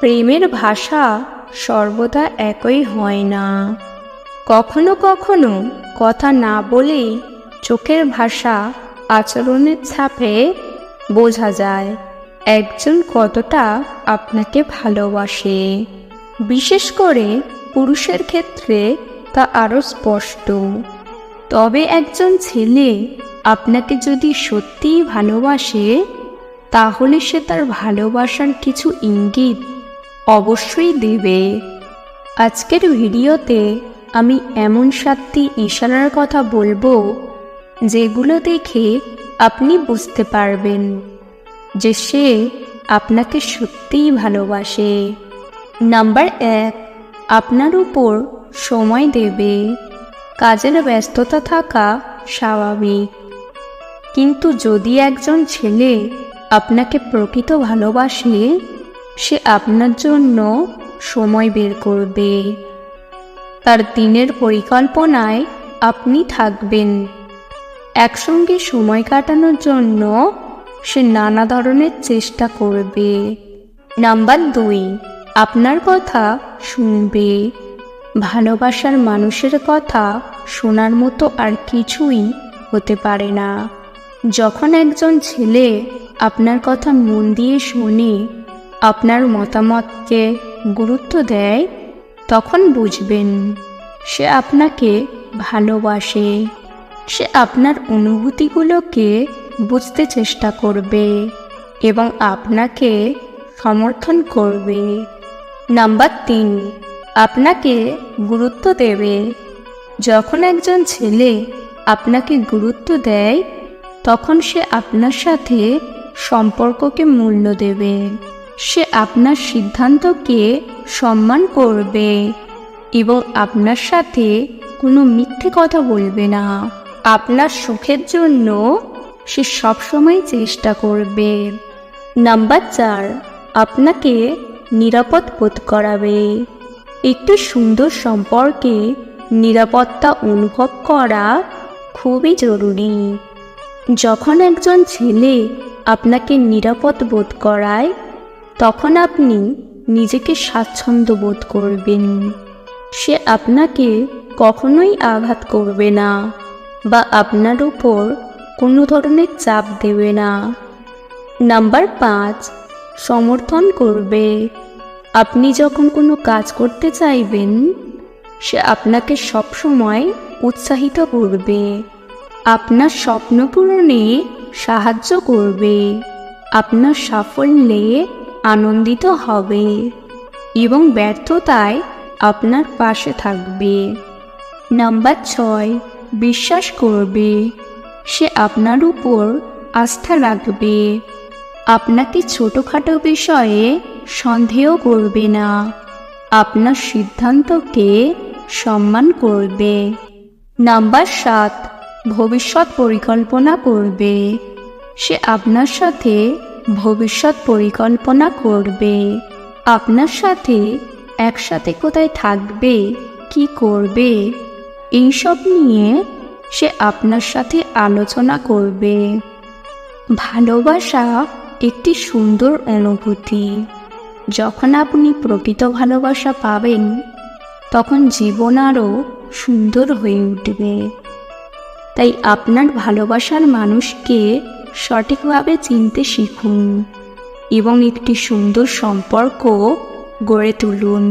প্রেমের ভাষা সর্বদা একই হয় না। কখনো কখনো কথা না বলেই চোখের ভাষা আচরণের ছাপে বোঝা যায়, একজন কতটা আপনাকে ভালোবাসে। বিশেষ করে পুরুষের ক্ষেত্রে তা আরও স্পষ্ট। তবে একজন ছেলে আপনাকে যদি সত্যিই ভালোবাসে, তাহলে সে তার ভালোবাসার কিছু ইঙ্গিত অবশ্যই দেবে। আজকের ভিডিওতে আমি এমন সাতটি ইশারার কথা বলব, যেগুলো দেখে আপনি বুঝতে পারবেন যে সে আপনাকে সত্যিই ভালোবাসে। নাম্বার এক, আপনার উপর সময় দেবে। কাজের ব্যস্ততা থাকা স্বাভাবিক। কিন্তু যদি একজন ছেলে আপনাকে প্রকৃত ভালোবাসে সে আপনার জন্য সময় বের করবে। তার দিনের পরিকল্পনায় আপনি থাকবেন। একসঙ্গে সময় কাটানোর জন্য সে নানা ধরনের চেষ্টা করবে। নাম্বার দুই, আপনার কথা শুনবে। ভালোবাসার মানুষের কথা শোনার মতো আর কিছুই হতে পারে না। যখন একজন ছেলে আপনার কথা মন দিয়ে শোনে আপনার মতামতকে গুরুত্ব দেয়, তখন বুঝবেন সে আপনাকে ভালোবাসে। সে আপনার অনুভূতিগুলোকে বুঝতে চেষ্টা করবে এবং আপনাকে সমর্থন করবে। নাম্বার তিন, আপনাকে গুরুত্ব দেবে। যখন একজন ছেলে আপনাকে গুরুত্ব দেয়, তখন সে আপনার সাথে সম্পর্ককে মূল্য দেবে। সে আপনার সিদ্ধান্তকে সম্মান করবে এবং আপনার সাথে কোনো মিথ্যে কথা বলবে না। আপনার সুখের জন্য সে সবসময় চেষ্টা করবে। নাম্বার চার, আপনাকে নিরাপদ বোধ করাবে। একটি সুন্দর সম্পর্কে নিরাপত্তা অনুভব করা খুবই জরুরি। যখন একজন ছেলে আপনাকে নিরাপদ বোধ করায় তখন আপনি নিজেকে স্বাচ্ছন্দ্য বোধ করবেন। সে আপনাকে কখনোই আঘাত করবে না বা আপনার উপর কোনো ধরনের চাপ দেবে না। নাম্বার পাঁচ, সমর্থন করবে। আপনি যখন কোনো কাজ করতে চাইবেন, সে আপনাকে সবসময় উৎসাহিত করবে। আপনার স্বপ্ন পূরণে সাহায্য করবে। আপনার সাফল্যে আনন্দিত হবে এবং ব্যর্থতায় আপনার পাশে থাকবে। নাম্বার ছয়, বিশ্বাস করবে। সে আপনার উপর আস্থা রাখবে। আপনাকে ছোটোখাটো বিষয়ে সন্দেহ করবে না। আপনার সিদ্ধান্তকে সম্মান করবে। নাম্বার সাত, ভবিষ্যৎ পরিকল্পনা করবে। সে আপনার সাথে ভবিষ্যৎ পরিকল্পনা করবে। আপনার সাথে একসাথে কোথায় থাকবে, কি করবে, এইসব নিয়ে সে আপনার সাথে আলোচনা করবে। ভালোবাসা একটি সুন্দর অনুভূতি। যখন আপনি প্রকৃত ভালোবাসা পাবেন, তখন জীবন আরও সুন্দর হয়ে উঠবে। তাই আপনার ভালোবাসার মানুষকে সঠিকভাবে চিনতে শিখুন এবং একটি সুন্দর সম্পর্ক গড়ে তুলুন।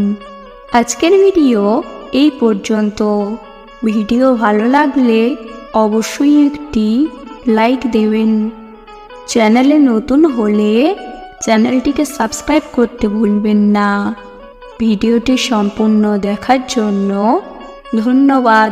আজকের ভিডিও এই পর্যন্ত। ভিডিও ভালো লাগলে অবশ্যই একটি লাইক দেবেন। চ্যানেলে নতুন হলে চ্যানেলটিকে সাবস্ক্রাইব করতে ভুলবেন না। ভিডিওটি সম্পূর্ণ দেখার জন্য ধন্যবাদ।